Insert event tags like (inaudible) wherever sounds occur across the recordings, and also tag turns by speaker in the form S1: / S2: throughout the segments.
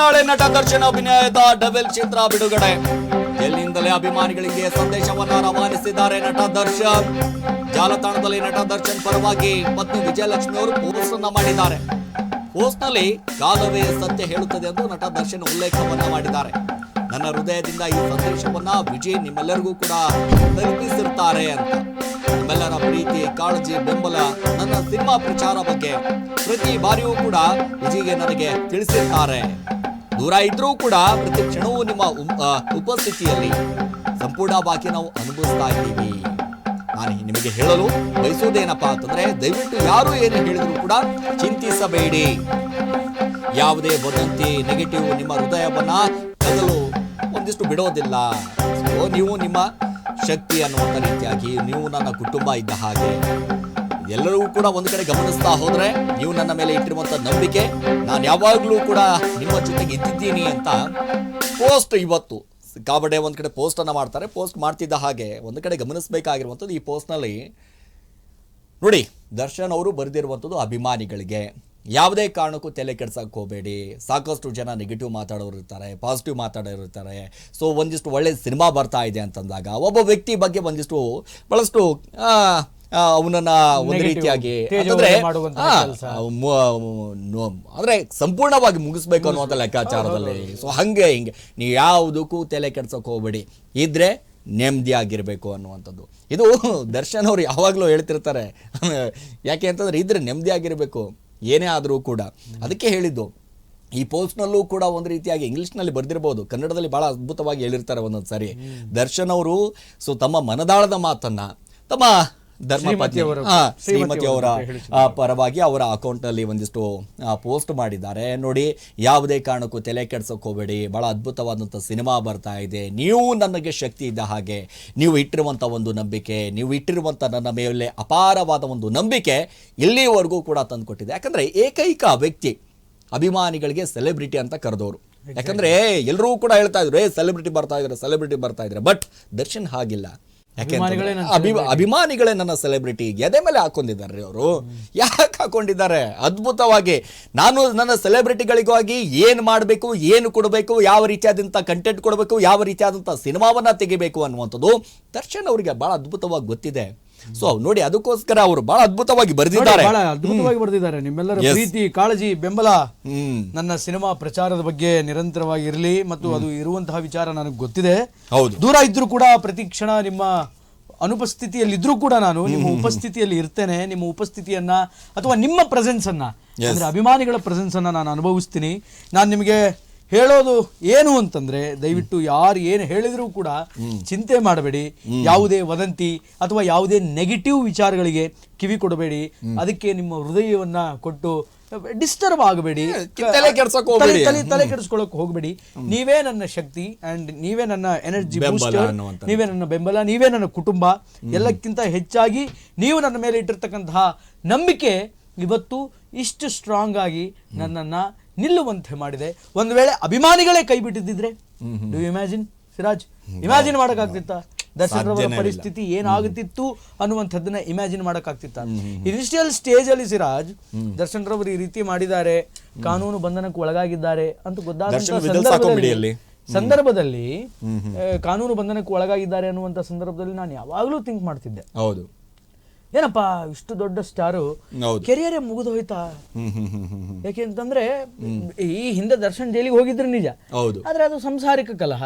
S1: ನಾಳೆ ನಟ ದರ್ಶನ್ ಅಭಿನಯದ ಡಬಲ್ ಚಿತ್ರ ಬಿಡುಗಡೆ. ಎಲ್ಲಿಂದಲೇ ಅಭಿಮಾನಿಗಳಿಗೆ ಸಂದೇಶವನ್ನ ರವಾನಿಸಿದ್ದಾರೆ ನಟ ದರ್ಶನ್? ಜಾಲತಾಣದಲ್ಲಿ ನಟ ದರ್ಶನ್ ಪರವಾಗಿ ಪತ್ನಿ ವಿಜಯಲಕ್ಷ್ಮಿ ಅವರು ಪೋಸ್ಟ್ ಅನ್ನ ಮಾಡಿದ್ದಾರೆ. ಪೋಸ್ಟ್ನಲ್ಲಿ ಕಾಲವೇ ಸತ್ಯ ಹೇಳುತ್ತದೆ ಎಂದು ನಟ ದರ್ಶನ್ ಉಲ್ಲೇಖವನ್ನ ಮಾಡಿದ್ದಾರೆ. ನನ್ನ ಹೃದಯದಿಂದ ಈ ಸಂದೇಶವನ್ನ ವಿಜಯ್ ನಿಮ್ಮೆಲ್ಲರಿಗೂ ಕೂಡ ತಲುಪಿಸಿರ್ತಾರೆ ಅಂತ. ನಿಮ್ಮೆಲ್ಲರ ಪ್ರೀತಿ, ಕಾಳಜಿ, ಬೆಂಬಲ ನನ್ನ ಸಿನಿಮಾ ಪ್ರಚಾರ ಬಗ್ಗೆ ಪ್ರತಿ ಬಾರಿಯೂ ಕೂಡ ವಿಜಯ್ಗೆ ನನಗೆ ತಿಳಿಸಿರ್ತಾರೆ. ದೂರ ಇದ್ರೂ ಕೂಡ ಪ್ರತಿ ಕ್ಷಣವೂ ನಿಮ್ಮ ಉಪಸ್ಥಿತಿಯಲ್ಲಿ ಸಂಪೂರ್ಣ ಉಪಸ್ಥಿತಿಯಲ್ಲಿ ಸಂಪೂರ್ಣವಾಗಿ ನಾವು ಅನುಭವಿಸ್ತಾ ಇದ್ದೀವಿ. ನಾನು ನಿಮಗೆ ಹೇಳಲು ಬಯಸೋದೇನಪ್ಪ ಅಂತಂದ್ರೆ, ದಯವಿಟ್ಟು ಯಾರು ಏನು ಹೇಳಿದ್ರು ಕೂಡ ಚಿಂತಿಸಬೇಡಿ. ಯಾವುದೇ ವದಂತಿ ನೆಗೆಟಿವ್ ನಿಮ್ಮ ಹೃದಯವನ್ನ ಕದಲು ಒಂದಿಷ್ಟು ಬಿಡೋದಿಲ್ಲ. ನೀವು ನಿಮ್ಮ ಶಕ್ತಿ ಅನ್ನುವಂಥ ರೀತಿಯಾಗಿ ನೀವು ನನ್ನ ಕುಟುಂಬ ಇದ್ದ ಹಾಗೆ ಎಲ್ಲರಿಗೂ ಕೂಡ ಒಂದು ಕಡೆ ಗಮನಿಸ್ತಾ ಹೋದ್ರೆ ನೀವು ನನ್ನ ಮೇಲೆ ಇಟ್ಟಿರುವಂತ ನಂಬಿಕೆ. ನಾನು ಯಾವಾಗಲೂ ಕೂಡ ನಿಮ್ಮ ಜೊತೆಗೆ ಇದ್ದಿದ್ದೀನಿ ಅಂತ ಪೋಸ್ಟ್ ಇವತ್ತು. ಕಾಬಡೆ ಒಂದು ಕಡೆ ಪೋಸ್ಟ್ ಅನ್ನ ಮಾಡ್ತಾರೆ. ಪೋಸ್ಟ್ ಮಾಡ್ತಿದ್ದ ಹಾಗೆ ಒಂದು ಕಡೆ ಗಮನಿಸಬೇಕಾಗಿರುವಂಥದ್ದು ಈ ಪೋಸ್ಟ್ನಲ್ಲಿ ನೋಡಿ ದರ್ಶನ್ ಅವರು ಬರೆದಿರುವಂಥದ್ದು ಅಭಿಮಾನಿಗಳಿಗೆ. ಯಾವುದೇ ಕಾರಣಕ್ಕೂ ತಲೆ ಕೆಡ್ಸಕ್ಕೆ ಹೋಗಬೇಡಿ. ಸಾಕಷ್ಟು ಜನ ನೆಗೆಟಿವ್ ಮಾತಾಡೋರು ಇರ್ತಾರೆ ಪಾಸಿಟಿವ್ ಮಾತಾಡೋರು ಇರ್ತಾರೆ. ಸೊ ಒಂದಿಷ್ಟು ಒಳ್ಳೆಯ ಸಿನಿಮಾ ಬರ್ತಾ ಇದೆ ಅಂತಂದಾಗ ಒಬ್ಬ ವ್ಯಕ್ತಿ ಬಗ್ಗೆ ಒಂದಿಷ್ಟು ಆ, ಅವನನ್ನ ಒಂದು ರೀತಿಯಾಗಿ.
S2: ತೇಜೋವಧೆ
S1: ಅಂದ್ರೆ ಸಂಪೂರ್ಣವಾಗಿ ಮುಗಿಸ್ಬೇಕು ಅನ್ನುವಂಥ ಲೆಕ್ಕಾಚಾರದಲ್ಲಿ. ಸೊ ಹಂಗೆ ಹಿಂಗೆ. ನೀವು ಯಾವುದಕ್ಕೂ ತಲೆ ಕೆಡ್ಸಕ್ಕೆ ಹೋಗ್ಬೇಡಿ. ಇದ್ರೆ ನೆಮ್ಮದಿಯಾಗಿರ್ಬೇಕು ಅನ್ನುವಂಥದ್ದು. ಇದು (laughs) ದರ್ಶನ್ ಅವ್ರು ಯಾವಾಗಲೂ ಹೇಳ್ತಿರ್ತಾರೆ. (laughs) ಯಾಕೆ ಅಂತಂದ್ರೆ ಇದ್ರೆ ನೆಮ್ಮದಿಯಾಗಿರ್ಬೇಕು ಏನೇ ಆದರೂ ಕೂಡ. ಅದಕ್ಕೆ ಹೇಳಿದ್ದು ಈ ಪೋಸ್ಟ್ನಲ್ಲೂ ಕೂಡ ಒಂದು ರೀತಿಯಾಗಿ ಇಂಗ್ಲೀಷ್ನಲ್ಲಿ ಬರೆದಿರ್ಬೋದು. ಕನ್ನಡದಲ್ಲಿ ಭಾಳ ಅದ್ಭುತವಾಗಿ ಹೇಳಿರ್ತಾರೆ ಒಂದೊಂದು ಸಾರಿ. ದರ್ಶನ್ ಅವರು ಸೊ ತಮ್ಮ ಮನದಾಳದ ಮಾತನ್ನ ತಮ್ಮ
S2: ಬಗ್ಗೆ ಹೇಳಿಸಿದ್ದಾರೆ.
S1: ಆ, ಪರವಾಗಿ ಅವರ ಅಕೌಂಟ್ನಲ್ಲಿ ಒಂದಿಷ್ಟು ಪೋಸ್ಟ್ ಮಾಡಿದ್ದಾರೆ. ನೋಡಿ ಯಾವುದೇ ಕಾರಣಕ್ಕೂ ತಲೆ ಕೆಡ್ಸೋಕೆ ಹೋಗಬೇಡಿ. ಬಹಳ ಅದ್ಭುತವಾದಂಥ ಸಿನಿಮಾ ಬರ್ತಾ ಇದೆ. ನೀವು ನನಗೆ ಶಕ್ತಿ ಇದ್ದ ಹಾಗೆ ನೀವು ಇಟ್ಟಿರುವಂಥ ಒಂದು ನಂಬಿಕೆ ನೀವು ಇಟ್ಟಿರುವಂಥ ನನ್ನ ಮೇಲೆ ಅಪಾರವಾದ ಒಂದು ನಂಬಿಕೆ ಇಲ್ಲಿವರೆಗೂ ಕೂಡ ತಂದುಕೊಟ್ಟಿದೆ. ಯಾಕಂದ್ರೆ ಏಕೈಕ ವ್ಯಕ್ತಿ ಅಭಿಮಾನಿಗಳಿಗೆ ಸೆಲೆಬ್ರಿಟಿ ಅಂತ ಕರೆದವರು ಯಾಕಂದ್ರೆ ಎಲ್ಲರೂ ಕೂಡ ಹೇಳ್ತಾ ಇದ್ರು ಏ ಸೆಲೆಬ್ರಿಟಿ ಬರ್ತಾ ಇದ್ದಾರೆ ಸೆಲೆಬ್ರಿಟಿ ಬರ್ತಾ ಇದ್ರೆ. ಬಟ್ ದರ್ಶನ್ ಹಾಗಿಲ್ಲ. ಯಾಕೆ
S2: ಅಭಿಮಾನಿಗಳೇ ನನ್ನ
S1: ಅಭಿ- ಅಭಿಮಾನಿಗಳೇ ನನ್ನ ಸೆಲೆಬ್ರಿಟಿ ಎದೆ ಮೇಲೆ ಹಾಕೊಂಡಿದ್ದಾರೆ ಅವರು. ಯಾಕೆ ಹಾಕೊಂಡಿದ್ದಾರೆ? ಅದ್ಭುತವಾಗಿ. ನಾನು ನನ್ನ ಸೆಲೆಬ್ರಿಟಿಗಳಿಗಾಗಿ ಏನು ಮಾಡಬೇಕು ಏನು ಕೊಡಬೇಕು ಯಾವ ರೀತಿಯಾದಂಥ ಕಂಟೆಂಟ್ ಕೊಡಬೇಕು ಯಾವ ರೀತಿಯಾದಂಥ ಸಿನಿಮಾವನ್ನ ತೆಗಿಬೇಕು ಅನ್ನುವಂಥದ್ದು ದರ್ಶನ್ ಅವರಿಗೆ ಬಹಳ ಅದ್ಭುತವಾಗಿ ಗೊತ್ತಿದೆ. ಸೊ ನೋಡಿ ಅದಕ್ಕೋಸ್ಕರ ಅವರು ಬಹಳ ಅದ್ಭುತವಾಗಿ ಬರೆದಿದ್ದಾರೆ.
S2: ಬಹಳ ಅದ್ಭುತವಾಗಿ ಬರೆದಿದ್ದಾರೆ. ನಿಮ್ಮೆಲ್ಲರ. ಪ್ರೀತಿ ಕಾಳಜಿ ಬೆಂಬಲ ನನ್ನ ಸಿನಿಮಾ ಪ್ರಚಾರದ ಬಗ್ಗೆ ನಿರಂತರವಾಗಿ ಇರಲಿ ಮತ್ತು ಅದು ಇರುವಂತಹ ವಿಚಾರ ನನಗೆ ಗೊತ್ತಿದೆ.
S1: ಹೌದು.
S2: ದೂರ ಇದ್ರೂ ಕೂಡ ಪ್ರತಿ ಕ್ಷಣ ನಿಮ್ಮ ಅನುಪಸ್ಥಿತಿಯಲ್ಲಿ ಇದ್ರೂ ಕೂಡ ನಾನು ನಿಮ್ಮ ಉಪಸ್ಥಿತಿಯಲ್ಲಿ ಇರ್ತೇನೆ. ನಿಮ್ಮ ಉಪಸ್ಥಿತಿಯನ್ನ ಅಥವಾ ನಿಮ್ಮ ಪ್ರೆಸೆನ್ಸ್ ಅನ್ನ ಅಂದ್ರೆ ಅಭಿಮಾನಿಗಳ ಪ್ರೆಸೆನ್ಸ್ ಅನ್ನ ನಾನು ಅನುಭವಿಸ್ತೀನಿ. ನಾನು ನಿಮಗೆ ಹೇಳೋದು ಏನು ಅಂತಂದ್ರೆ ದಯವಿಟ್ಟು ಯಾರು ಏನು ಹೇಳಿದ್ರು ಕೂಡ ಚಿಂತೆ ಮಾಡಬೇಡಿ. ಯಾವುದೇ ವದಂತಿ ಅಥವಾ ಯಾವುದೇ ನೆಗೆಟಿವ್ ವಿಚಾರಗಳಿಗೆ ಕಿವಿ ಕೊಡಬೇಡಿ. ಅದಕ್ಕೆ ನಿಮ್ಮ ಹೃದಯವನ್ನ ಕೊಟ್ಟು ಡಿಸ್ಟರ್ಬ್ ಆಗಬೇಡಿ.
S1: ತಲೆ.
S2: ತಲೆ- ಕೆಡಿಸ್ಕೊಳ್ಳೋಕೆ ಹೋಗಬೇಡಿ. ನೀವೇ ನನ್ನ ಶಕ್ತಿ ಅಂಡ್ ನೀವೇ ನನ್ನ ಎನರ್ಜಿ ನೀವೇ ನನ್ನ ಬೆಂಬಲ ನೀವೇ ನನ್ನ ಕುಟುಂಬ. ಎಲ್ಲಕ್ಕಿಂತ ಹೆಚ್ಚಾಗಿ ನೀವು ನನ್ನ ಮೇಲೆ ಇಟ್ಟಿರ್ತಕ್ಕಂತಹ ನಂಬಿಕೆ ಇವತ್ತು ಇಷ್ಟು ಸ್ಟ್ರಾಂಗ್ ಆಗಿ ನನ್ನನ್ನ ನಿಲ್ಲುವಂತೆ ಮಾಡಿದೆ. ಒಂದು ವೇಳೆ ಅಭಿಮಾನಿಗಳೇ ಕೈ ಬಿಟ್ಟಿದ್ದಿದ್ರೆ ಡು ಇಮ್ಯಾಜಿನ್ ಸಿರಾಜ್? ಇಮ್ಯಾಜಿನ್ ಮಾಡೋಕ್ಕಾಗ್ತಿತ್ತ? ದರ್ಶನ್ ರವರ
S1: ಸಾಧ್ಯನೇ ಇಲ್ಲ.
S2: ಪರಿಸ್ಥಿತಿ ಏನಾಗುತ್ತಿತ್ತು ಅನ್ನುವಂಥದ್ದನ್ನ ಇಮ್ಯಾಜಿನ್ ಮಾಡೋಕ್ಕಾಗ್ತಿತ್ತ? ಇನಿಷಿಯಲ್ ಸ್ಟೇಜ್ ಅಲ್ಲಿ ಸಿರಾಜ್ ದರ್ಶನ್ ರವರು ಈ ರೀತಿ ಮಾಡಿದ್ದಾರೆ ಕಾನೂನು ಬಂಧನಕ್ಕೆ ಒಳಗಾಗಿದ್ದಾರೆ ಅಂತ ಗೊತ್ತಾದ. ಸಂದರ್ಭದಲ್ಲಿ ಕಾನೂನು ಬಂಧನಕ್ಕೆ ಒಳಗಾಗಿದ್ದಾರೆ ಅನ್ನುವಂಥ ಸಂದರ್ಭದಲ್ಲಿ ನಾನು ಯಾವಾಗಲೂ ಥಿಂಕ್ ಮಾಡ್ತಿದ್ದೆ.
S1: ಹೌದು.
S2: ಏನಪ್ಪಾ ಇಷ್ಟು ದೊಡ್ಡ ಸ್ಟಾರು? ಕೆರಿಯರ್ ಮುಗಿದು ಹೋಯ್ತಾ. ಯಾಕೆಂತಂದ್ರೆ ಈ ಹಿಂದೆ ದರ್ಶನ್ ಜೈಲಿಗೆ ಹೋಗಿದ್ರು ನಿಜ. ಆದ್ರೆ ಅದು ಸಂಸಾರಿಕ ಕಲಹ.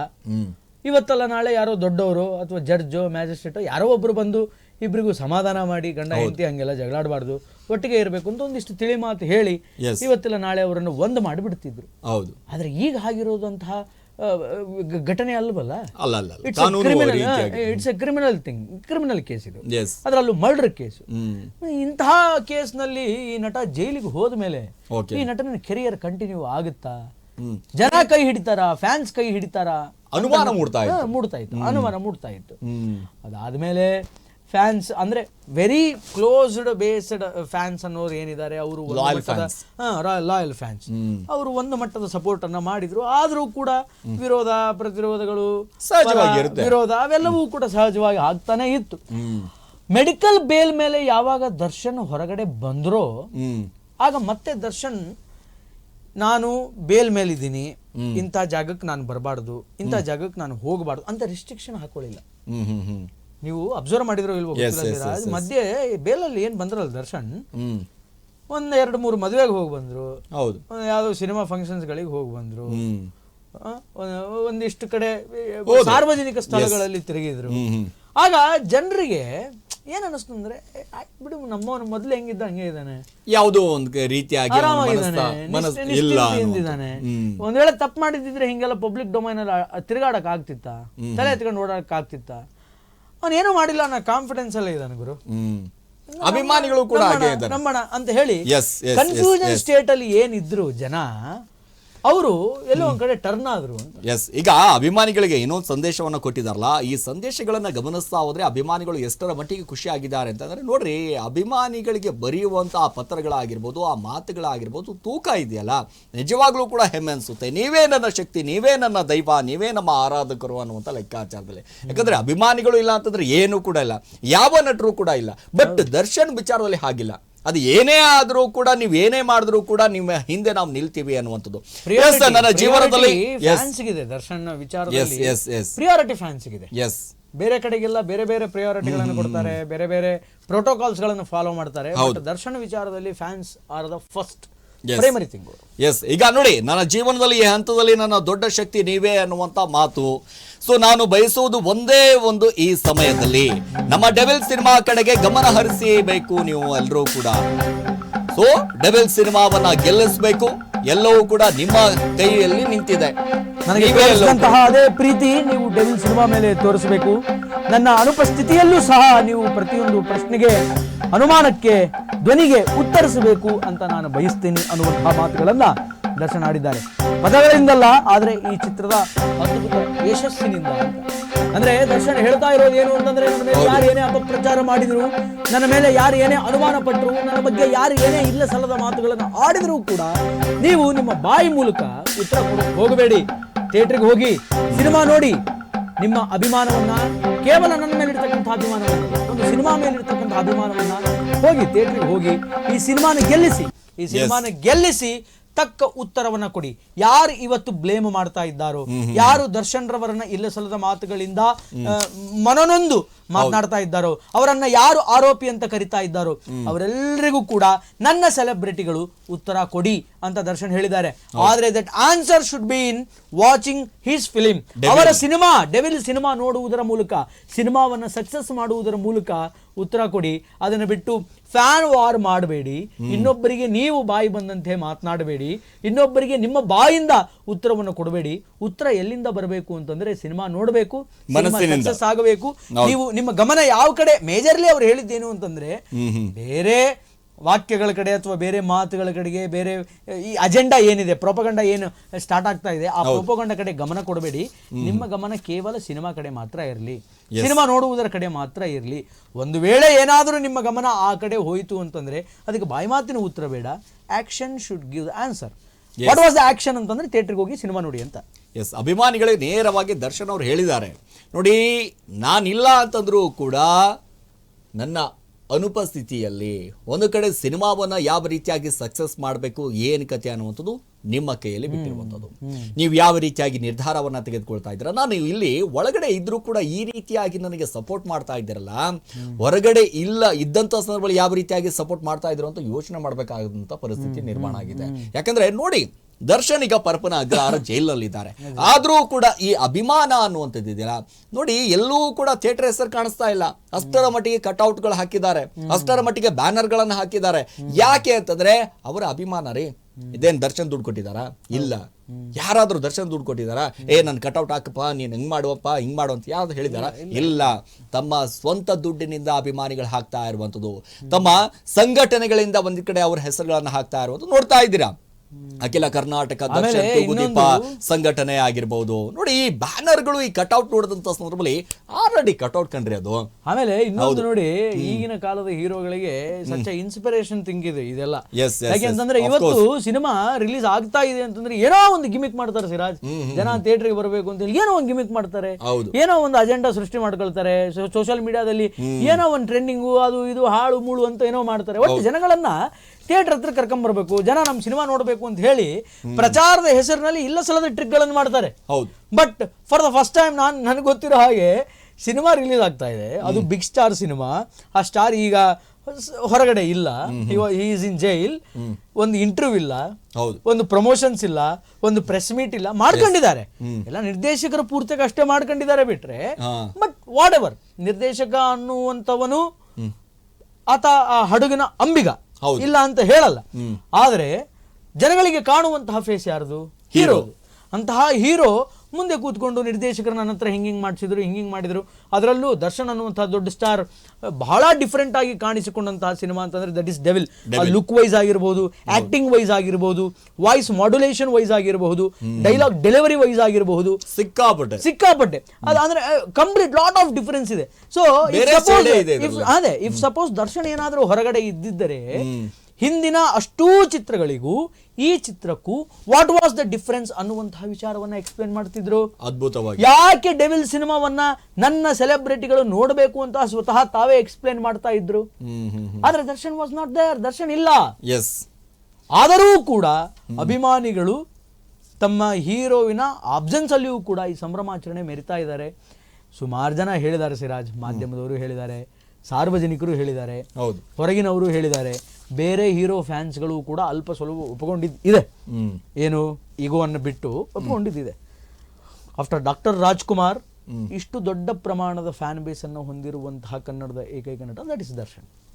S2: ಇವತ್ತಲ್ಲ ನಾಳೆ ಯಾರೋ ದೊಡ್ಡವರು ಅಥವಾ ಜಡ್ಜೋ ಮ್ಯಾಜಿಸ್ಟ್ರೇಟ್ ಯಾರೋ ಒಬ್ರು ಬಂದು ಇಬ್ಬರಿಗೂ ಸಮಾಧಾನ ಮಾಡಿ ಗಂಡ ಹೆಂಡತಿ ಹಂಗೆಲ್ಲ ಜಗಳಾಡಬಾರ್ದು ಒಟ್ಟಿಗೆ ಇರಬೇಕು ಅಂತ ಒಂದಿಷ್ಟು ತಿಳಿ ಮಾತು ಹೇಳಿ ಇವತ್ತಿಲ್ಲ ನಾಳೆ ಅವರನ್ನು ಒಂದು ಮಾಡಿಬಿಡ್ತಿದ್ರು.
S1: ಹೌದು.
S2: ಆದ್ರೆ ಈಗ ಆಗಿರೋದಂತಹ ಘಟನೆ ಅಲ್ವಲ್ಲ
S1: ಅಲ್ಲ ಅಲ್ಲ ಅಲ್ಲ.
S2: It's a criminal thing criminal case ಇದು. ಅದರಲ್ಲೂ ಮರ್ಡರ್ ಕೇಸ್ ಇಂತಹ ಕೇಸ್ನಲ್ಲಿ ಈ ನಟ ಜೈಲಿಗೆ ಹೋದ ಮೇಲೆ ಈ ನಟನ ಕೆರಿಯರ್ ಕಂಟಿನ್ಯೂ ಆಗುತ್ತಾ? ಜನ ಕೈ ಹಿಡಿತಾರ? ಫ್ಯಾನ್ಸ್ ಕೈ ಹಿಡಿತಾರ?
S1: ಅನುಮಾನ ಮೂಡ್ತಾ ಇತ್ತು.
S2: ಮೂಡ್ತಾ ಇತ್ತು. ಅನುಮಾನ ಮೂಡ್ತಾ ಇತ್ತು. ಅದಾದ್ಮೇಲೆ ಫ್ಯಾನ್ಸ್ ಅಂದ್ರೆ ವೆರಿ ಕ್ಲೋಸ್ಡ್ ಬೇಸ್ಡ್ ಫ್ಯಾನ್ಸ್ ಅನ್ನೋರು ಏನಿದ್ದಾರೆ ಅವರು. Loyal fans. ಅವರು ಒಂದು ಮಟ್ಟದ ಸಪೋರ್ಟ್ ಅನ್ನ ಮಾಡಿದ್ರು. ಆದರೂ ಕೂಡ ವಿರೋಧ ಪ್ರತಿರೋಧಗಳು ವಿರೋಧ ಅವೆಲ್ಲವೂ ಕೂಡ ಸಹಜವಾಗಿ ಆಗ್ತಾನೆ ಇತ್ತು. ಮೆಡಿಕಲ್ ಬೇಲ್ ಮೇಲೆ ಯಾವಾಗ ದರ್ಶನ್ ಹೊರಗಡೆ ಬಂದ್ರೋ ಆಗ ಮತ್ತೆ ದರ್ಶನ್ ನಾನು ಬೇಲ್ ಮೇಲಿದ್ದೀನಿ. ಇಂಥ ಜಾಗಕ್ಕೆ ನಾನು ಬರಬಾರ್ದು. ಇಂಥ ಜಾಗಕ್ಕೆ ನಾನು ಹೋಗಬಾರ್ದು. ಅಂತ ರಿಸ್ಟ್ರಿಕ್ಷನ್ ಹಾಕೊಳ್ಳಿಲ್ಲ. ನೀವು ಅಬ್ಸರ್ವ್ ಮಾಡಿದ್ರು ಇಲ್ವೋ. ಮಧ್ಯೆ ಬೇಲಲ್ಲಿ ಏನ್ ಬಂದ್ರಲ್ಲ ದರ್ಶನ್? ಒಂದ್ ಎರಡು ಮೂರು ಮದುವೆಗೆ ಹೋಗಿ ಬಂದ್ರು.
S1: ಹೌದು.
S2: ಯಾವ್ದೋ ಸಿನಿಮಾ ಫಂಕ್ಷನ್ಸ್ಗಳಿಗೆ ಹೋಗಿ ಬಂದ್ರು. ಒಂದಿಷ್ಟು ಕಡೆ ಸಾರ್ವಜನಿಕ ಸ್ಥಳಗಳಲ್ಲಿ ತಿರುಗಿದ್ರು. ಆಗ ಜನರಿಗೆ ಏನ್ ಅನಿಸ್ತು ಅಂದ್ರೆ ಬಿಡು ನಮ್ಮವನು ಮೊದ್ಲು ಹೆಂಗಿದ್ದ ಹಂಗೆ ಇದ್ದಾನೆ.
S1: ಯಾವುದೋ ಒಂದು ರೀತಿಯಾಗಿ
S2: ಆರಾಮಾಗಿದ್ದಾನೆ ಒಂದ್ ವೇಳೆ ತಪ್ಪು ಮಾಡಿದ್ರೆ ಹಿಂಗೆಲ್ಲ ಪಬ್ಲಿಕ್ ಡೊಮೈನ್ ಅಲ್ಲಿ ತಿರುಗಾಡಕ್ ಆಗ್ತಿತ್ತ ತಲೆ ಎತ್ಕೊಂಡು ಓಡಾಡಕ್ ಆಗ್ತಿತ್ತ ಅವನು ಏನು ಮಾಡಿಲ್ಲ ಅನ್ನೋ ಕಾನ್ಫಿಡೆನ್ಸ್ ಅಲ್ಲೇ ಇದ್ದಾನೆ ಗುರು.
S1: ಅಭಿಮಾನಿಗಳು ಕೂಡ ಹಾಗೆ ಇದ್ದಾರೆ.
S2: ನಂಬಣ ಅಂತ ಹೇಳಿ ಕನ್ಫ್ಯೂಷನ್. ಸ್ಟೇಟ್ ಅಲ್ಲಿ ಏನಿದ್ರು ಜನ ಅವರು ಎಲ್ಲೋ ಒಂದ್ ಕಡೆ ಟರ್ನ್ ಆದ್ರು ಅಂತ.
S1: ಎಸ್ ಈಗ ಅಭಿಮಾನಿಗಳಿಗೆ ಇನ್ನೊಂದು ಸಂದೇಶವನ್ನ ಕೊಟ್ಟಿದಾರಲ್ಲ ಈ ಸಂದೇಶಗಳನ್ನ ಗಮನಿಸ್ತಾ ಹೋದ್ರೆ ಅಭಿಮಾನಿಗಳು ಎಷ್ಟರ ಮಟ್ಟಿಗೆ ಖುಷಿ ಆಗಿದ್ದಾರೆ ಅಂತಂದ್ರೆ ನೋಡ್ರಿ ಅಭಿಮಾನಿಗಳಿಗೆ ಬರೆಯುವಂತಹ ಪತ್ರಗಳಾಗಿರ್ಬೋದು ಆ ಮಾತುಗಳಾಗಿರ್ಬೋದು ತೂಕ ಇದೆಯಲ್ಲ. ನಿಜವಾಗ್ಲೂ ಕೂಡ ಹೆಮ್ಮೆ ಅನ್ಸುತ್ತೆ. ನೀವೇ ನನ್ನ ಶಕ್ತಿ ನೀವೇ ನನ್ನ ದೈವ ನೀವೇ ನಮ್ಮ ಆರಾಧಕರು ಅನ್ನುವಂಥ ಲೆಕ್ಕಾಚಾರದಲ್ಲಿ. ಯಾಕಂದ್ರೆ ಅಭಿಮಾನಿಗಳು ಇಲ್ಲ ಅಂತಂದ್ರೆ ಏನೂ ಕೂಡ ಇಲ್ಲ. ಯಾವ ನಟರು ಕೂಡ ಇಲ್ಲ. ಬಟ್ ದರ್ಶನ್ ವಿಚಾರದಲ್ಲಿ ಹಾಗಿಲ್ಲ. ಅದು ಏನೇ ಆದರೂ ಕೂಡ ನೀವು ಏನೇ ಮಾಡಿದ್ರೂ ಕೂಡ ನಿಮ್ಮ ಹಿಂದೆ ನಾವು ನಿಲ್ತೀವಿ ಅನ್ನುವಂಥದ್ದು. ನನ್ನ ಜೀವನದಲ್ಲಿ
S2: ಇದೆ ದರ್ಶನ್ ವಿಚಾರದಲ್ಲಿ. ಪ್ರಿಯಾರಿಟಿ ಫ್ಯಾನ್ಸ್ ಇದೆ
S1: ಎಸ್
S2: ಬೇರೆ ಕಡೆಗೆಲ್ಲ ಬೇರೆ ಬೇರೆ ಪ್ರಿಯಾರಿಟಿಗಳನ್ನು ಕೊಡ್ತಾರೆ ಬೇರೆ ಬೇರೆ ಪ್ರೋಟೋಕಾಲ್ಸ್ಗಳನ್ನು ಫಾಲೋ ಮಾಡ್ತಾರೆ. ಬಟ್ ದರ್ಶನ್ ವಿಚಾರದಲ್ಲಿ fans are the first. Primary thing
S1: is ಈಗ ನೋಡಿ ನನ್ನ ಜೀವನದಲ್ಲಿ ಈ ಹಂತದಲ್ಲಿ ನನ್ನ ದೊಡ್ಡ ಶಕ್ತಿ ನೀವೇ ಅನ್ನುವಂಥ ಮಾತು. ಸೊ ನಾನು ಬಯಸುವುದು ಒಂದೇ ಒಂದು ಈ ಸಮಯದಲ್ಲಿ. ನಮ್ಮ ಡೆವಿಲ್ ಸಿನಿಮಾ ಕಡೆಗೆ ಗಮನ ಹರಿಸಬೇಕು ನೀವು ಎಲ್ಲರೂ ಕೂಡ. ಸೊ ಡೆವಿಲ್ ಸಿನಿಮಾವನ್ನ ಗೆಲ್ಲಿಸಬೇಕು. ಎಲ್ಲವೂ ಕೂಡ ನಿಮ್ಮ ಕೈಯಲ್ಲಿ ನಿಂತಿದೆ.
S2: ನನಗೆ ಅದೇ ಪ್ರೀತಿ ನೀವು ಡೆವಿಲ್ ಸಿನಿಮಾ ಮೇಲೆ ತೋರಿಸಬೇಕು. ನನ್ನ ಅನುಪಸ್ಥಿತಿಯಲ್ಲೂ ಸಹ ನೀವು ಪ್ರತಿಯೊಂದು ಪ್ರಶ್ನೆಗೆ, ಅನುಮಾನಕ್ಕೆ, ಧ್ವನಿಗೆ ಉತ್ತರಿಸಬೇಕು ಅಂತ ನಾನು ಬಯಸ್ತೀನಿ ಅನ್ನುವಂತಹ ಮಾತುಗಳನ್ನು ದರ್ಶನ ಆಡಿದ್ದಾರೆ ಪದಗಳಿಂದಲ್ಲ, ಆದರೆ ಈ ಚಿತ್ರದ ಅದ್ಭುತ ಯಶಸ್ಸಿನಿಂದ. ಅಂದ್ರೆ ದರ್ಶನ್ ಹೇಳ್ತಾ ಇರೋದು ಏನು ಅಂತಂದ್ರೆ, ನನ್ನ ಮೇಲೆ ಯಾರು ಏನೇ ಅಪಪ್ರಚಾರ ಮಾಡಿದ್ರು, ನನ್ನ ಮೇಲೆ ಯಾರು ಏನೇ ಅನುಮಾನ ಪಟ್ಟರು ನನ್ನ ಬಗ್ಗೆ ಯಾರು ಏನೇ ಇಲ್ಲ ಸಲ್ಲದ ಮಾತುಗಳನ್ನು ಆಡಿದ್ರು ಕೂಡ ನೀವು ನಿಮ್ಮ ಬಾಯಿ ಮೂಲಕ ಉತ್ತರ ಹೋಗಬೇಡಿ ಥಿಯೇಟ್ರಿಗೆ ಹೋಗಿ ಸಿನಿಮಾ ನೋಡಿ ನಿಮ್ಮ ಅಭಿಮಾನವನ್ನ ಕೇವಲ ನನ್ನ ಮೇಲೆ ಇರ್ತಕ್ಕಂಥ ಅಭಿಮಾನವನ್ನ ಒಂದು ಸಿನಿಮಾ ಮೇಲೆ ಇರ್ತಕ್ಕಂಥ ಅಭಿಮಾನವನ್ನ ಹೋಗಿ ಥಿಯೇಟ್ರಿಗೆ ಹೋಗಿ ಈ ಸಿನಿಮಾನ ಗೆಲ್ಲಿಸಿ ಈ ಸಿನಿಮಾನ ಗೆಲ್ಲಿಸಿ ತಕ್ಕ ಉತ್ತರವನ್ನ ಕೊಡಿ. ಯಾರು ಇವತ್ತು ಬ್ಲೇಮ್ ಮಾಡ್ತಾ ಇದ್ದಾರೋ ಯಾರು ದರ್ಶನ್ ರವರನ್ನ ಇಲ್ಲ ಸಲ್ಲದ ಮಾತುಗಳಿಂದ ಮನನೊಂದು ಮಾತನಾಡ್ತಾ ಇದ್ದಾರೋ ಅವರನ್ನ ಯಾರು ಆರೋಪಿ ಅಂತ ಕರಿತಾ ಇದ್ದಾರೋ ಅವರೆಲ್ಲರಿಗೂ ಕೂಡ ನನ್ನ ಸೆಲೆಬ್ರಿಟಿಗಳು ಉತ್ತರ ಕೊಡಿ ಅಂತ ದರ್ಶನ್ ಹೇಳಿದ್ದಾರೆ. ಆದ್ರೆ that answer should be in watching his film ಅವರ ಸಿನಿಮಾ ಡೆವಿಲ್ ಸಿನಿಮಾ ನೋಡುವುದರ ಮೂಲಕ ಸಿನಿಮಾವನ್ನ ಸಕ್ಸಸ್ ಮಾಡುವುದರ ಮೂಲಕ ಉತ್ತರ ಕೊಡಿ. ಅದನ್ನು ಬಿಟ್ಟು ಫ್ಯಾನ್ ವಾರ್ ಮಾಡಬೇಡಿ. ಇನ್ನೊಬ್ಬರಿಗೆ ನೀವು ಬಾಯಿ ಬಂದಂತೆ ಮಾತನಾಡಬೇಡಿ. ಇನ್ನೊಬ್ಬರಿಗೆ ನಿಮ್ಮ ಬಾಯಿಂದ ಉತ್ತರವನ್ನು ಕೊಡಬೇಡಿ. ಉತ್ತರ ಎಲ್ಲಿಂದ ಬರಬೇಕು ಅಂತಂದ್ರೆ ಸಿನಿಮಾ ನೋಡಬೇಕು. ಸಕ್ಸಸ್ ಆಗಬೇಕು. ನೀವು ನಿಮ್ಮ ಗಮನ ಯಾವ ಕಡೆ ಮೇಜರ್ಲಿ ಅವ್ರು ಹೇಳಿದ್ದೇನು ಅಂತಂದ್ರೆ ಬೇರೆ ವಾಕ್ಯಗಳ ಕಡೆ ಅಥವಾ ಬೇರೆ ಮಾತುಗಳ ಕಡೆಗೆ ಬೇರೆ ಈ ಅಜೆಂಡಾ ಏನಿದೆ ಪ್ರೊಪಗಂಡ ಏನು ಸ್ಟಾರ್ಟ್ ಆಗ್ತಾ ಇದೆ ಆ ಪ್ರೊಪಗಂಡ ಕಡೆ ಗಮನ ಕೊಡಬೇಡಿ. ನಿಮ್ಮ ಗಮನ ಕೇವಲ ಸಿನಿಮಾ ಕಡೆ ಮಾತ್ರ ಇರಲಿ. ಸಿನಿಮಾ ನೋಡುವುದರ ಕಡೆ ಮಾತ್ರ ಇರಲಿ. ಒಂದು ವೇಳೆ ಏನಾದರೂ ನಿಮ್ಮ ಗಮನ ಆ ಕಡೆ ಹೋಯಿತು ಅಂತಂದ್ರೆ ಅದಕ್ಕೆ ಬಾಯಿ ಮಾತಿನ ಉತ್ತರ ಬೇಡ. Action should give answer what was the action ಅಂತಂದ್ರೆ ಥಿಯೇಟ್ರಿಗೆ ಹೋಗಿ ಸಿನಿಮಾ ನೋಡಿ ಅಂತ.
S1: ಎಸ್ ಅಭಿಮಾನಿಗಳಿಗೆ ನೇರವಾಗಿ ದರ್ಶನ್ ಅವರು ಹೇಳಿದ್ದಾರೆ. ನೋಡಿ ನಾನಿಲ್ಲ ಅಂತಂದ್ರೂ ಕೂಡ ನನ್ನ ಅನುಪಸ್ಥಿತಿಯಲ್ಲಿ ಒಂದು ಕಡೆ ಸಿನಿಮಾವನ್ನ ಯಾವ ರೀತಿಯಾಗಿ ಸಕ್ಸಸ್ ಮಾಡಬೇಕು ಏನು ಕತೆ ಅನ್ನುವಂಥದ್ದು ನಿಮ್ಮ ಕೈಯಲ್ಲಿ ಬಿಟ್ಟಿರುವಂಥದ್ದು. ನೀವು ಯಾವ ರೀತಿಯಾಗಿ ನಿರ್ಧಾರವನ್ನ ತೆಗೆದುಕೊಳ್ತಾ ಇದ್ದೀರಾ? ನಾನು ಇಲ್ಲಿ ಒಳಗಡೆ ಇದ್ರೂ ಕೂಡ ಈ ರೀತಿಯಾಗಿ ನನಗೆ ಸಪೋರ್ಟ್ ಮಾಡ್ತಾ ಇದ್ದೀರಲ್ಲ ಹೊರಗಡೆ ಇಲ್ಲ ಇದ್ದಂಥ ಸಂದರ್ಭದಲ್ಲಿ ಯಾವ ರೀತಿಯಾಗಿ ಸಪೋರ್ಟ್ ಮಾಡ್ತಾ ಇದ್ರು ಅಂತ ಯೋಚನೆ ಮಾಡಬೇಕಾದಂಥ ಪರಿಸ್ಥಿತಿ ನಿರ್ಮಾಣ ಆಗಿದೆ. ಯಾಕಂದ್ರೆ ನೋಡಿ ದರ್ಶನ್ ಈಗ ಪರಪನ ಅಗ್ರಹಾರ ಜೈಲಲ್ಲಿದ್ದಾರೆ. ಆದರೂ ಕೂಡ ಈ ಅಭಿಮಾನ ಅನ್ನುವಂಥದ್ದು ಇದೆಯಲ್ಲ ನೋಡಿ, ಎಲ್ಲೂ ಕೂಡ ಥಿಯೇಟರ್ ಹೆಸರು ಕಾಣಿಸ್ತಾ ಇಲ್ಲ. ಅಷ್ಟರ ಮಟ್ಟಿಗೆ ಕಟ್ಔಟ್ಗಳು ಹಾಕಿದ್ದಾರೆ. ಅಷ್ಟರ ಮಟ್ಟಿಗೆ ಬ್ಯಾನರ್ಗಳನ್ನು ಹಾಕಿದ್ದಾರೆ. ಯಾಕೆ ಅಂತಂದ್ರೆ, ಅವರ ಅಭಿಮಾನ ರೀ. ಇದೇನು ದರ್ಶನ್ ದುಡ್ಡು ಕೊಟ್ಟಿದಾರಾ ಇಲ್ಲ. ಯಾರಾದರೂ ದರ್ಶನ್ ದುಡ್ಡು ಕೊಟ್ಟಿದಾರಾ ಏ ನನ್ನ ಕಟೌಟ್ ಹಾಕಪ್ಪ, ನೀನು ಹೆಂಗ್ ಮಾಡುವಪ್ಪ, ಹಿಂಗ್ ಮಾಡು ಅಂತ ಯಾವ್ದು ಹೇಳಿದಾರ? ಇಲ್ಲ. ತಮ್ಮ ಸ್ವಂತ ದುಡ್ಡಿನಿಂದ ಅಭಿಮಾನಿಗಳು ಹಾಕ್ತಾ ಇರುವಂಥದ್ದು. ತಮ್ಮ ಸಂಘಟನೆಗಳಿಂದ ಒಂದ್ ಕಡೆ ಅವ್ರ ಹೆಸರುಗಳನ್ನು ಹಾಕ್ತಾ ಇರುವಂಥದ್ದು ನೋಡ್ತಾ ಇದ್ದೀರಾ? ಅಖಿಲ ಕರ್ನಾಟಕ ದಕ್ಷಿಣ ಸಂಘಟನೆ ಆಗಿರ್ಬೋದು. ನೋಡಿ ಈ ಬ್ಯಾನರ್ಗಳು ಈ ಕಟ್ಔಟ್ ನೋಡಿದಂತ ಸಂದರ್ಭದಲ್ಲಿ ಆಲ್ರೆಡಿ ಕಟ್ಔಟ್ ಕಂಡ್ರಿ ಅದು.
S2: ಆಮೇಲೆ ಇನ್ನೊಂದು ನೋಡಿ ಈಗಿನ ಕಾಲದ ಹೀರೋಗಳಿಗೆ ಸಚ್ಚ ಇನ್ಸ್ಪಿರೇಷನ್ ತಿಂಗಿದೆ ಇದೆ ಇದೆಲ್ಲ.
S1: Yes, yes,
S2: ಯಾಕೆ ಅಂತಂದ್ರೆ ಇವತ್ತು ಸಿನಿಮಾ ರಿಲೀಸ್ ಆಗ್ತಾ ಇದೆ ಅಂತಂದ್ರೆ ಏನೋ ಒಂದು ಗಿಮಿಕ್ ಮಾಡ್ತಾರೆ ಸಿರಾಜ್. ಜನ ಥಿಯೇಟರ್ಗೆ ಬರಬೇಕು ಅಂತ ಹೇಳಿ ಏನೋ ಒಂದು ಗಿಮಿಕ್ ಮಾಡ್ತಾರೆ. ಏನೋ ಒಂದು ಅಜೆಂಡಾ ಸೃಷ್ಟಿ ಮಾಡ್ಕೊಳ್ತಾರೆ. ಸೋಷಿಯಲ್ ಮೀಡಿಯಾದಲ್ಲಿ ಏನೋ ಒಂದು ಟ್ರೆಂಡಿಂಗು ಅದು ಇದು ಹಾಳು ಮೂಳು ಅಂತ ಏನೋ ಮಾಡ್ತಾರೆ. ಒಟ್ಟು ಜನಗಳನ್ನ ಥಿಯೇಟರ್ ಹತ್ರ ಕರ್ಕೊಂಡ್ಬರ್ಬೇಕು ಜನ ನಮ್ಮ ಸಿನಿಮಾ ನೋಡಬೇಕು ಅಂತ ಹೇಳಿ ಪ್ರಚಾರದ ಹೆಸರಿನಲ್ಲಿ ಇಲ್ಲ ಸಲದ ಟ್ರಿಕ್ಗಳನ್ನು ಮಾಡ್ತಾರೆ.
S1: ಹೌದು.
S2: But for the first time ನಾನು ನನಗೆ ಗೊತ್ತಿರೋ ಹಾಗೆ ಸಿನಿಮಾ ರಿಲೀಸ್ ಆಗ್ತಾ ಇದೆ. ಅದು ಬಿಗ್ ಸ್ಟಾರ್ ಸಿನಿಮಾ. ಆ ಸ್ಟಾರ್ ಈಗ ಹೊರಗಡೆ ಇಲ್ಲ. ಈಸ್ ಇನ್ ಜೈಲ್ ಒಂದು ಇಂಟರ್ವ್ಯೂ ಇಲ್ಲ.
S1: ಹೌದು.
S2: ಒಂದು ಪ್ರಮೋಷನ್ಸ್ ಇಲ್ಲ. ಒಂದು ಪ್ರೆಸ್ ಮೀಟ್ ಇಲ್ಲ. ಮಾಡ್ಕೊಂಡಿದ್ದಾರೆ. ಎಲ್ಲ ನಿರ್ದೇಶಕರ ಪೂರ್ತಿಗೆ ಅಷ್ಟೇ ಮಾಡ್ಕೊಂಡಿದ್ದಾರೆ ಬಿಟ್ರೆ. ಬಟ್ ವಾಟ್ ಎವರ್ ನಿರ್ದೇಶಕ ಅನ್ನುವಂಥವನು ಆತ ಆ ಹಡಗಿನ ಅಂಬಿಗ. ಇಲ್ಲ ಅಂತ ಹೇಳಲ್ಲ. ಆದರೆ ಜನಗಳಿಗೆ ಕಾಣುವಂತಹ ಫೇಸ್ ಯಾರದು? ಹೀರೋ. ಅಂತಹ ಹೀರೋ ಮುಂದೆ ಕೂತ್ಕೊಂಡು ನಿರ್ದೇಶಕರು ನನ್ನ ಹತ್ರ ಹಿಂಗಿಂಗ್ ಮಾಡಿಸಿದ್ರು ಹಿಂಗಿಂಗ್ ಮಾಡಿದ್ರು. ಅದರಲ್ಲೂ ದರ್ಶನ್ ಅನ್ನುವಂಥ ದೊಡ್ಡ ಸ್ಟಾರ್ ಬಹಳ ಡಿಫ್ರೆಂಟ್ ಆಗಿ ಕಾಣಿಸಿಕೊಂಡಂತಹ ಸಿನಿಮಾ ಅಂತಂದ್ರೆ that is Devil look wise ಆಗಿರ್ಬೋದು ಆಕ್ಟಿಂಗ್ ವೈಸ್ ಆಗಿರ್ಬೋದು ವಾಯ್ಸ್ ಮಾಡ್ಯುಲೇಷನ್ ವೈಸ್ ಆಗಿರಬಹುದು ಡೈಲಾಗ್ ಡೆಲಿವರಿ ವೈಸ್ ಆಗಿರಬಹುದು
S1: ಸಿಕ್ಕಾಪಟ್ಟೆ.
S2: ಸಿಕ್ಕಾಪಟ್ಟೆ. ಅದು ಅಂದ್ರೆ ಕಂಪ್ಲೀಟ್ ಲಾಟ್ ಆಫ್ ಡಿಫರೆನ್ಸ್ ಇದೆ. ಸೊ. ಅದೇ ಇಫ್ ಸಪೋಸ್ ದರ್ಶನ್ ಏನಾದರೂ ಹೊರಗಡೆ ಇದ್ದಿದ್ದರೆ ಹಿಂದಿನ ಅಷ್ಟೂ ಚಿತ್ರಗಳಿಗೂ ಈ ಚಿತ್ರಕ್ಕೂ ವಾಟ್ ವಾಸ್ ದ ಡಿಫರೆನ್ಸ್ ಅನ್ನುವಂತಹ ವಿಚಾರವನ್ನ ಎಕ್ಸ್ಪ್ಲೇನ್ ಮಾಡ್ತಿದ್ರು.
S1: ಅದ್ಭುತವಾಗಿ.
S2: ಯಾಕೆ ಡೆವಿಲ್ ಸಿನಿಮಾವನ್ನ ನನ್ನ ಸೆಲೆಬ್ರಿಟಿಗಳು ನೋಡಬೇಕು ಅಂತ ಸ್ವತಃ ತಾವೇ ಎಕ್ಸ್ಪ್ಲೇನ್ ಮಾಡ್ತಾ ಇದ್ರು? ಆದ್ರೆ Darshan was not there Darshan ಇಲ್ಲ.
S1: ಎಸ್
S2: ಆದರೂ ಕೂಡ ಅಭಿಮಾನಿಗಳು ತಮ್ಮ ಹೀರೋವಿನ ಆಬ್ಸೆನ್ಸ್ ಅಲ್ಲಿಯೂ ಕೂಡ ಈ ಸಂಭ್ರಮಾಚರಣೆ ಮೆರಿತಾ ಇದ್ದಾರೆ. ಸುಮಾರು ಜನ ಹೇಳಿದ್ದಾರೆ ಸಿರಾಜ್ ಮಾಧ್ಯಮದವರು ಹೇಳಿದ್ದಾರೆ. ಸಾರ್ವಜನಿಕರು ಹೇಳಿದ್ದಾರೆ.
S1: ಹೌದು.
S2: ಹೊರಗಿನವರು ಹೇಳಿದ್ದಾರೆ. ಬೇರೆ ಹೀರೋ ಫ್ಯಾನ್ಸ್ಗಳು ಕೂಡ ಅಲ್ಪ ಸ್ವಲ್ಪ ಒಪ್ಪಿಕೊಂಡಿದ್ದ ಇದೆ. ಏನು ಈಗೋವನ್ನು ಬಿಟ್ಟು ಒಪ್ಪಿಕೊಂಡಿದ್ದಿದೆ. ಆಫ್ಟರ್ ಡಾಕ್ಟರ್ ರಾಜ್ಕುಮಾರ್ ಇಷ್ಟು ದೊಡ್ಡ ಪ್ರಮಾಣದ ಫ್ಯಾನ್ ಬೇಸ್ ಅನ್ನು ಹೊಂದಿರುವಂತಹ ಕನ್ನಡದ ಏಕೈಕ ನಟ ದಟ್ ಇಸ್ ದರ್ಶನ್.